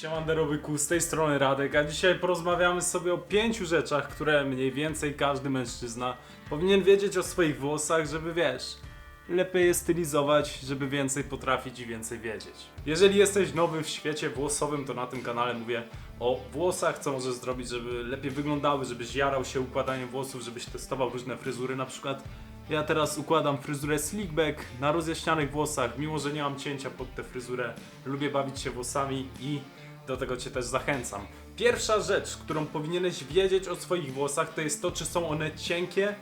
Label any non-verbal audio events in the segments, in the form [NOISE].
Siemanderowyku, z tej strony Radek, a dzisiaj porozmawiamy sobie o pięciu rzeczach, które mniej więcej każdy mężczyzna powinien wiedzieć o swoich włosach, żeby wiesz, lepiej je stylizować, żeby więcej potrafić i więcej wiedzieć. Jeżeli jesteś nowy w świecie włosowym, to na tym kanale mówię o włosach, co możesz zrobić, żeby lepiej wyglądały, żebyś jarał się układaniem włosów, żebyś testował różne fryzury, na przykład ja teraz układam fryzurę slickback na rozjaśnianych włosach, mimo że nie mam cięcia pod tę fryzurę, lubię bawić się włosami i do tego Cię też zachęcam. Pierwsza rzecz, którą powinieneś wiedzieć o swoich włosach, to jest to, czy są one cienkie,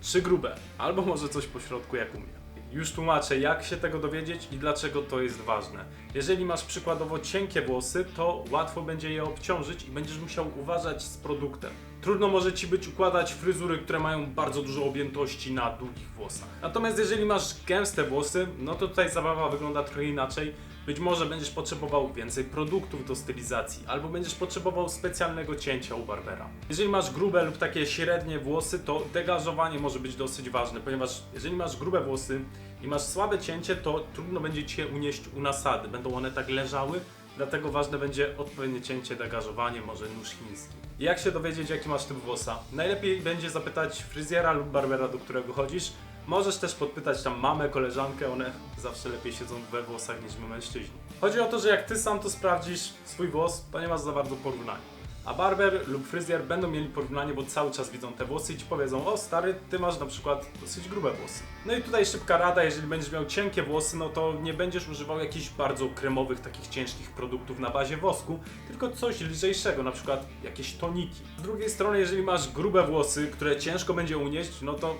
czy grube. Albo może coś pośrodku, jak u mnie. Już tłumaczę, jak się tego dowiedzieć i dlaczego to jest ważne. Jeżeli masz przykładowo cienkie włosy, to łatwo będzie je obciążyć i będziesz musiał uważać z produktem. Trudno może ci być układać fryzury, które mają bardzo dużo objętości na długich włosach. Natomiast jeżeli masz gęste włosy, no to tutaj zabawa wygląda trochę inaczej. Być może będziesz potrzebował więcej produktów do stylizacji, albo będziesz potrzebował specjalnego cięcia u barbera. Jeżeli masz grube lub takie średnie włosy, to degażowanie może być dosyć ważne, ponieważ jeżeli masz grube włosy i masz słabe cięcie, to trudno będzie ci je unieść u nasady. Będą one tak leżały, dlatego ważne będzie odpowiednie cięcie, degażowanie, może nóż chiński. Jak się dowiedzieć, jaki masz typ włosa? Najlepiej będzie zapytać fryzjera lub barbera, do którego chodzisz. Możesz też podpytać tam mamę, koleżankę, one zawsze lepiej siedzą we włosach niż my mężczyźni. Chodzi o to, że jak ty sam to sprawdzisz, swój włos, to nie masz za bardzo porównania. A barber lub fryzjer będą mieli porównanie, bo cały czas widzą te włosy i ci powiedzą, o stary, ty masz na przykład dosyć grube włosy. No i tutaj szybka rada, jeżeli będziesz miał cienkie włosy, no to nie będziesz używał jakichś bardzo kremowych, takich ciężkich produktów na bazie wosku, tylko coś lżejszego, na przykład jakieś toniki. Z drugiej strony, jeżeli masz grube włosy, które ciężko będzie unieść, no to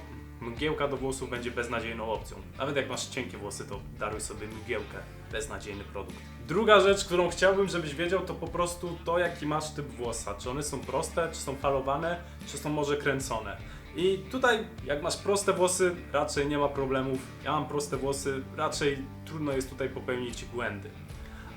mgiełka do włosów będzie beznadziejną opcją. Nawet jak masz cienkie włosy, to daruj sobie mgiełkę. Beznadziejny produkt. Druga rzecz, którą chciałbym, żebyś wiedział, to po prostu to, jaki masz typ włosa. Czy one są proste, czy są falowane, czy są może kręcone. I tutaj, jak masz proste włosy, raczej nie ma problemów. Ja mam proste włosy, raczej trudno jest tutaj popełnić błędy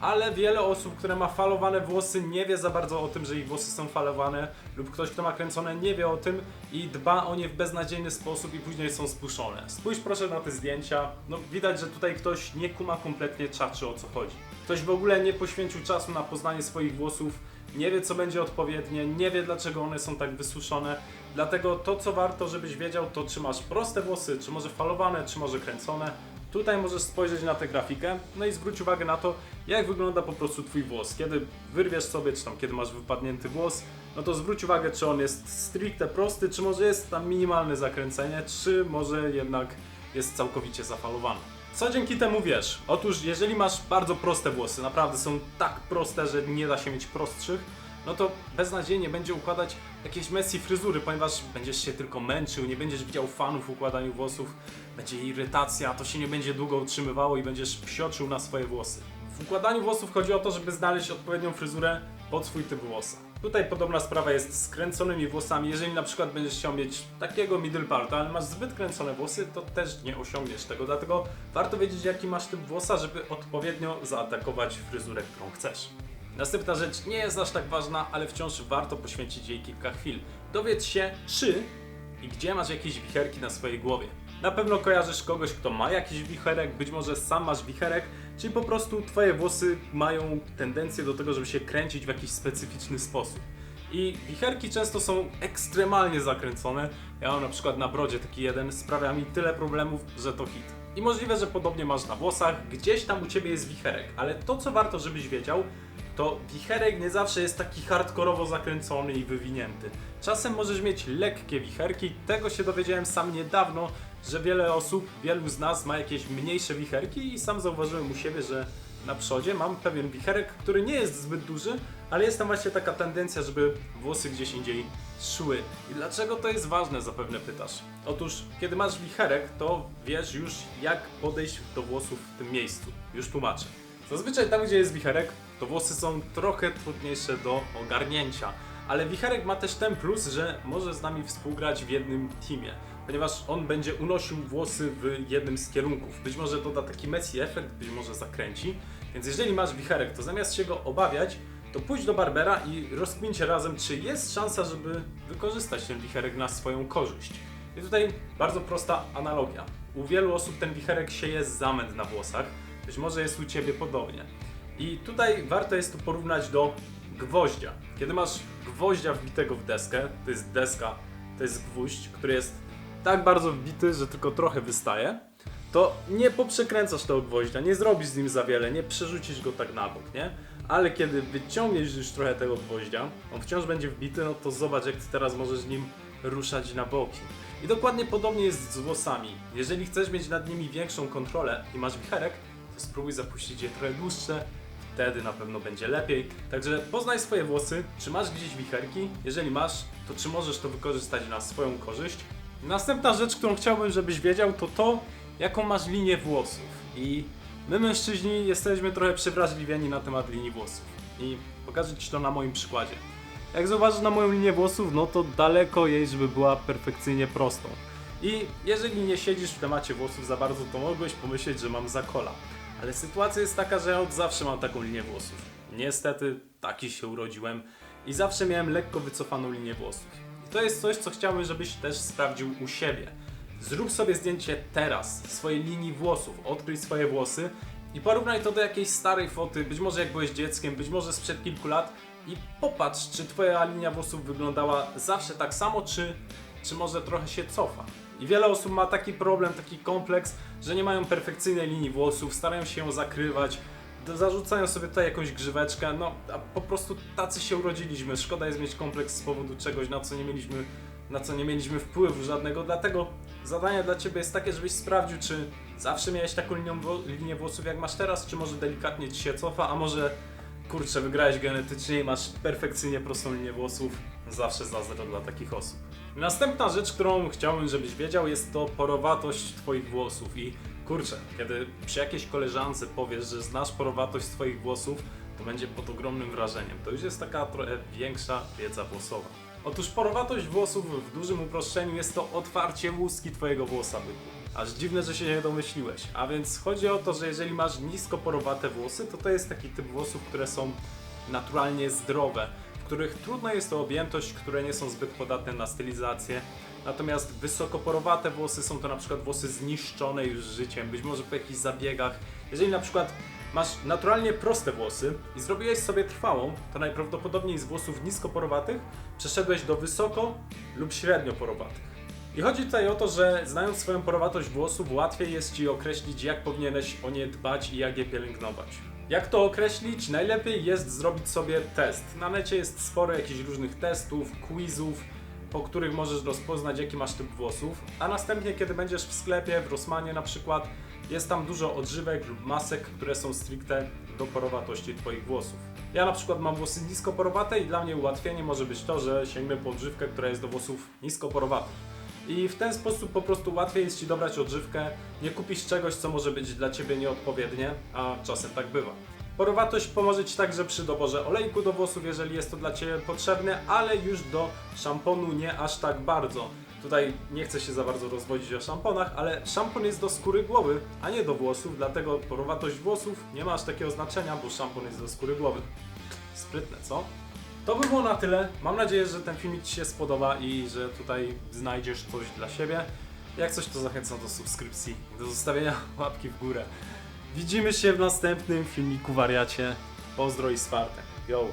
ale wiele osób, które ma falowane włosy, nie wie za bardzo o tym, że ich włosy są falowane, lub ktoś, kto ma kręcone, nie wie o tym i dba o nie w beznadziejny sposób i później są spuszczone. Spójrz proszę na te zdjęcia. No widać, że tutaj ktoś nie kuma kompletnie czaczy o co chodzi. Ktoś w ogóle nie poświęcił czasu na poznanie swoich włosów, nie wie co będzie odpowiednie, nie wie dlaczego one są tak wysuszone. Dlatego to, co warto, żebyś wiedział, to czy masz proste włosy, czy może falowane, czy może kręcone. Tutaj możesz spojrzeć na tę grafikę, no i zwróć uwagę na to, jak wygląda po prostu Twój włos. Kiedy wyrwiesz sobie, czy tam kiedy masz wypadnięty włos, no to zwróć uwagę, czy on jest stricte prosty, czy może jest tam minimalne zakręcenie, czy może jednak jest całkowicie zafalowany. Co dzięki temu wiesz? Otóż, jeżeli masz bardzo proste włosy, naprawdę są tak proste, że nie da się mieć prostszych, no to beznadziejnie będzie układać jakieś Messi fryzury, ponieważ będziesz się tylko męczył, nie będziesz widział fanów w układaniu włosów, będzie irytacja, to się nie będzie długo utrzymywało i będziesz psioczył na swoje włosy. W układaniu włosów chodzi o to, żeby znaleźć odpowiednią fryzurę pod swój typ włosa. Tutaj podobna sprawa jest z kręconymi włosami. Jeżeli na przykład będziesz chciał mieć takiego middle parta, ale masz zbyt kręcone włosy, to też nie osiągniesz tego. Dlatego warto wiedzieć, jaki masz typ włosa, żeby odpowiednio zaatakować fryzurę, którą chcesz. Następna rzecz nie jest aż tak ważna, ale wciąż warto poświęcić jej kilka chwil. Dowiedz się, czy i gdzie masz jakieś wicherki na swojej głowie. Na pewno kojarzysz kogoś, kto ma jakiś wicherek, być może sam masz wicherek, czyli po prostu twoje włosy mają tendencję do tego, żeby się kręcić w jakiś specyficzny sposób. I wicherki często są ekstremalnie zakręcone. Ja mam na przykład na brodzie taki jeden, sprawia mi tyle problemów, że to hit. I możliwe, że podobnie masz na włosach, gdzieś tam u ciebie jest wicherek, ale to co warto, żebyś wiedział, to wicherek nie zawsze jest taki hardkorowo zakręcony i wywinięty. Czasem możesz mieć lekkie wicherki, tego się dowiedziałem sam niedawno, że wiele osób, wielu z nas ma jakieś mniejsze wicherki i sam zauważyłem u siebie, że na przodzie mam pewien wicherek, który nie jest zbyt duży, ale jest tam właśnie taka tendencja, żeby włosy gdzieś indziej szły. I dlaczego to jest ważne, zapewne pytasz. Otóż, kiedy masz wicherek, to wiesz już jak podejść do włosów w tym miejscu. Już tłumaczę. Zazwyczaj tam, gdzie jest wicherek, to włosy są trochę trudniejsze do ogarnięcia. Ale wicherek ma też ten plus, że może z nami współgrać w jednym teamie, ponieważ on będzie unosił włosy w jednym z kierunków. Być może doda taki Messi efekt, być może zakręci. Więc jeżeli masz wicherek, to zamiast się go obawiać, to pójdź do barbera i rozkmincie razem, czy jest szansa, żeby wykorzystać ten wicherek na swoją korzyść. I tutaj bardzo prosta analogia. U wielu osób ten wicherek sieje zamęt na włosach, być może jest u Ciebie podobnie. I tutaj warto jest to porównać do gwoździa. Kiedy masz gwoździa wbitego w deskę, to jest deska, to jest gwóźdź, który jest tak bardzo wbity, że tylko trochę wystaje, to nie poprzekręcasz tego gwoździa, nie zrobisz z nim za wiele, nie przerzucisz go tak na bok, nie? Ale kiedy wyciągniesz już trochę tego gwoździa, on wciąż będzie wbity, no to zobacz jak ty teraz możesz nim ruszać na boki. I dokładnie podobnie jest z włosami. Jeżeli chcesz mieć nad nimi większą kontrolę i masz wicherek, spróbuj zapuścić je trochę dłuższe, wtedy na pewno będzie lepiej. Także poznaj swoje włosy, czy masz gdzieś wicherki? Jeżeli masz, to czy możesz to wykorzystać na swoją korzyść? Następna rzecz, którą chciałbym, żebyś wiedział, to to, jaką masz linię włosów. I my mężczyźni jesteśmy trochę przewrażliwieni na temat linii włosów. I pokażę Ci to na moim przykładzie. Jak zauważysz na moją linię włosów, no to daleko jej, żeby była perfekcyjnie prostą. I jeżeli nie siedzisz w temacie włosów za bardzo, to mogłeś pomyśleć, że mam zakola. Ale sytuacja jest taka, że ja od zawsze mam taką linię włosów. Niestety, taki się urodziłem i zawsze miałem lekko wycofaną linię włosów. I to jest coś, co chciałbym, żebyś też sprawdził u siebie. Zrób sobie zdjęcie teraz swojej linii włosów, odkryj swoje włosy i porównaj to do jakiejś starej foty, być może jak byłeś dzieckiem, być może sprzed kilku lat i popatrz, czy twoja linia włosów wyglądała zawsze tak samo, czy, czy może trochę się cofa. I wiele osób ma taki problem, taki kompleks, że nie mają perfekcyjnej linii włosów, starają się ją zakrywać, zarzucają sobie tutaj jakąś grzyweczkę, no a po prostu tacy się urodziliśmy. Szkoda jest mieć kompleks z powodu czegoś, na co nie mieliśmy, na co nie mieliśmy wpływu żadnego, dlatego zadanie dla Ciebie jest takie, żebyś sprawdził, czy zawsze miałeś taką linię włosów jak masz teraz, czy może delikatnie Ci się cofa, a może kurczę, wygrałeś genetycznie i masz perfekcyjnie prostą linię włosów. Zawsze zazdro dla takich osób. Następna rzecz, którą chciałbym, żebyś wiedział, jest to porowatość Twoich włosów. I kurczę, kiedy przy jakiejś koleżance powiesz, że znasz porowatość Twoich włosów, to będzie pod ogromnym wrażeniem. To już jest taka trochę większa wiedza włosowa. Otóż porowatość włosów w dużym uproszczeniu jest to otwarcie łuski Twojego włosa byku. Aż dziwne, że się nie domyśliłeś. A więc chodzi o to, że jeżeli masz nisko porowate włosy, to to jest taki typ włosów, które są naturalnie zdrowe, których trudno jest o objętość, które nie są zbyt podatne na stylizację. Natomiast wysokoporowate włosy są to na przykład włosy zniszczone już życiem, być może po jakichś zabiegach. Jeżeli na przykład masz naturalnie proste włosy i zrobiłeś sobie trwałą, to najprawdopodobniej z włosów niskoporowatych przeszedłeś do wysoko lub średnio porowatych. I chodzi tutaj o to, że znając swoją porowatość włosów, łatwiej jest Ci określić, jak powinieneś o nie dbać i jak je pielęgnować. Jak to określić? Najlepiej jest zrobić sobie test. Na necie jest sporo jakichś różnych testów, quizów, po których możesz rozpoznać, jaki masz typ włosów, a następnie, kiedy będziesz w sklepie, w Rossmanie na przykład, jest tam dużo odżywek lub masek, które są stricte do porowatości Twoich włosów. Ja na przykład mam włosy niskoporowate i dla mnie ułatwienie może być to, że sięgnę po odżywkę, która jest do włosów niskoporowatych. I w ten sposób po prostu łatwiej jest Ci dobrać odżywkę, nie kupisz czegoś, co może być dla Ciebie nieodpowiednie, a czasem tak bywa. Porowatość pomoże Ci także przy doborze olejku do włosów, jeżeli jest to dla Ciebie potrzebne, ale już do szamponu nie aż tak bardzo. Tutaj nie chcę się za bardzo rozwodzić o szamponach, ale szampon jest do skóry głowy, a nie do włosów, dlatego porowatość włosów nie ma aż takiego znaczenia, bo szampon jest do skóry głowy. Sprytne, co? To by było na tyle. Mam nadzieję, że ten filmik Ci się spodoba i że tutaj znajdziesz coś dla siebie. Jak coś, to zachęcam do subskrypcji i do zostawienia [LAUGHS] łapki w górę. Widzimy się w następnym filmiku wariacie. Pozdro i z fartem. Yo!